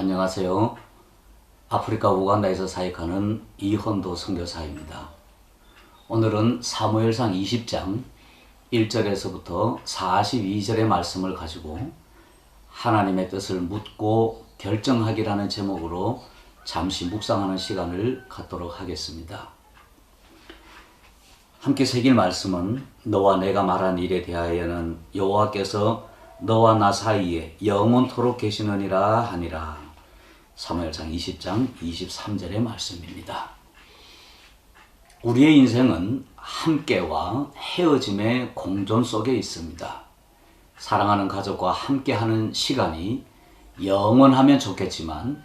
안녕하세요. 아프리카 우간다에서 사역하는 이헌도 선교사입니다. 오늘은 사무엘상 20장 1절에서부터 42절의 말씀을 가지고 하나님의 뜻을 묻고 결정하기라는 제목으로 잠시 묵상하는 시간을 갖도록 하겠습니다. 함께 새길 말씀은 너와 내가 말한 일에 대하여는 여호와께서 너와 나 사이에 영원토록 계시느니라 하니라. 사무엘상 20장 23절의 말씀입니다. 우리의 인생은 함께와 헤어짐의 공존 속에 있습니다. 사랑하는 가족과 함께하는 시간이 영원하면 좋겠지만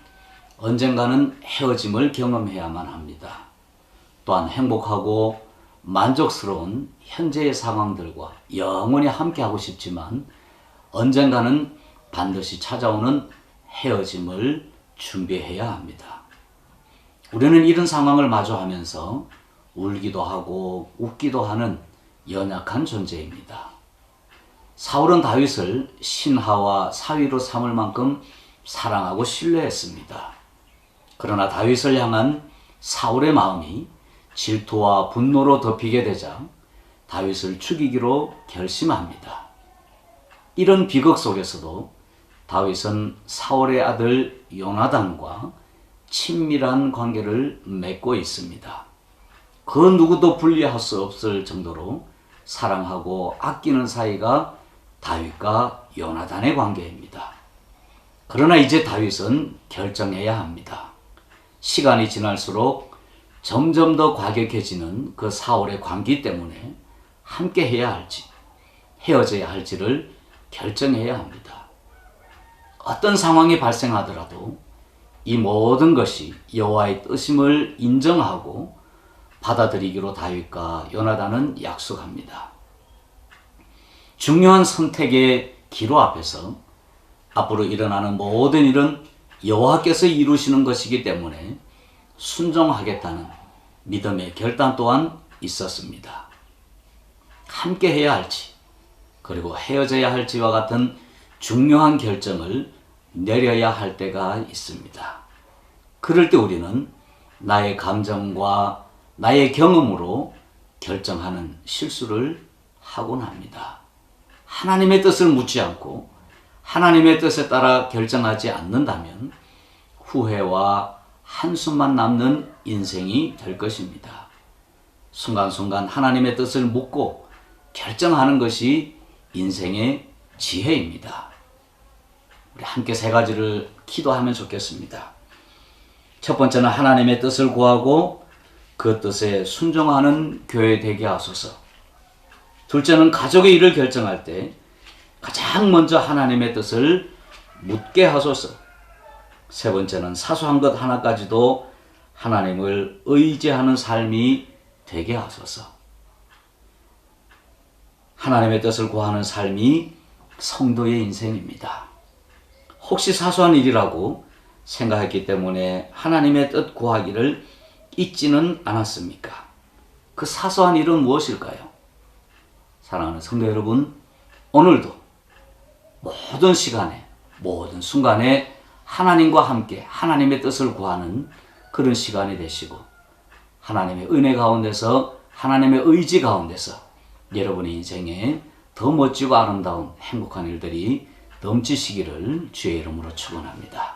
언젠가는 헤어짐을 경험해야만 합니다. 또한 행복하고 만족스러운 현재의 상황들과 영원히 함께하고 싶지만 언젠가는 반드시 찾아오는 헤어짐을 준비해야 합니다. 우리는 이런 상황을 마주하면서 울기도 하고 웃기도 하는 연약한 존재입니다. 사울은 다윗을 신하와 사위로 삼을 만큼 사랑하고 신뢰했습니다. 그러나 다윗을 향한 사울의 마음이 질투와 분노로 덮이게 되자 다윗을 죽이기로 결심합니다. 이런 비극 속에서도 다윗은 사울의 아들 요나단과 친밀한 관계를 맺고 있습니다. 그 누구도 분리할 수 없을 정도로 사랑하고 아끼는 사이가 다윗과 요나단의 관계입니다. 그러나 이제 다윗은 결정해야 합니다. 시간이 지날수록 점점 더 과격해지는 그 사울의 관계 때문에 함께 해야 할지 헤어져야 할지를 결정해야 합니다. 어떤 상황이 발생하더라도 이 모든 것이 여호와의 뜻임을 인정하고 받아들이기로 다윗과 요나단은 약속합니다. 중요한 선택의 기로 앞에서 앞으로 일어나는 모든 일은 여호와께서 이루시는 것이기 때문에 순종하겠다는 믿음의 결단 또한 있었습니다. 함께 해야 할지 그리고 헤어져야 할지와 같은 중요한 결정을 내려야 할 때가 있습니다. 그럴 때 우리는 나의 감정과 나의 경험으로 결정하는 실수를 하곤 합니다. 하나님의 뜻을 묻지 않고 하나님의 뜻에 따라 결정하지 않는다면 후회와 한숨만 남는 인생이 될 것입니다. 순간순간 하나님의 뜻을 묻고 결정하는 것이 인생의 지혜입니다. 우리 함께 세 가지를 기도하면 좋겠습니다. 첫 번째는 하나님의 뜻을 구하고 그 뜻에 순종하는 교회 되게 하소서. 둘째는 가족의 일을 결정할 때 가장 먼저 하나님의 뜻을 묻게 하소서. 세 번째는 사소한 것 하나까지도 하나님을 의지하는 삶이 되게 하소서. 하나님의 뜻을 구하는 삶이 성도의 인생입니다. 혹시 사소한 일이라고 생각했기 때문에 하나님의 뜻 구하기를 잊지는 않았습니까? 그 사소한 일은 무엇일까요? 사랑하는 성도 여러분, 오늘도 모든 시간에, 모든 순간에 하나님과 함께 하나님의 뜻을 구하는 그런 시간이 되시고, 하나님의 은혜 가운데서, 하나님의 의지 가운데서 여러분의 인생에 더 멋지고 아름다운 행복한 일들이 넘치시기를 주의 이름으로 축원합니다.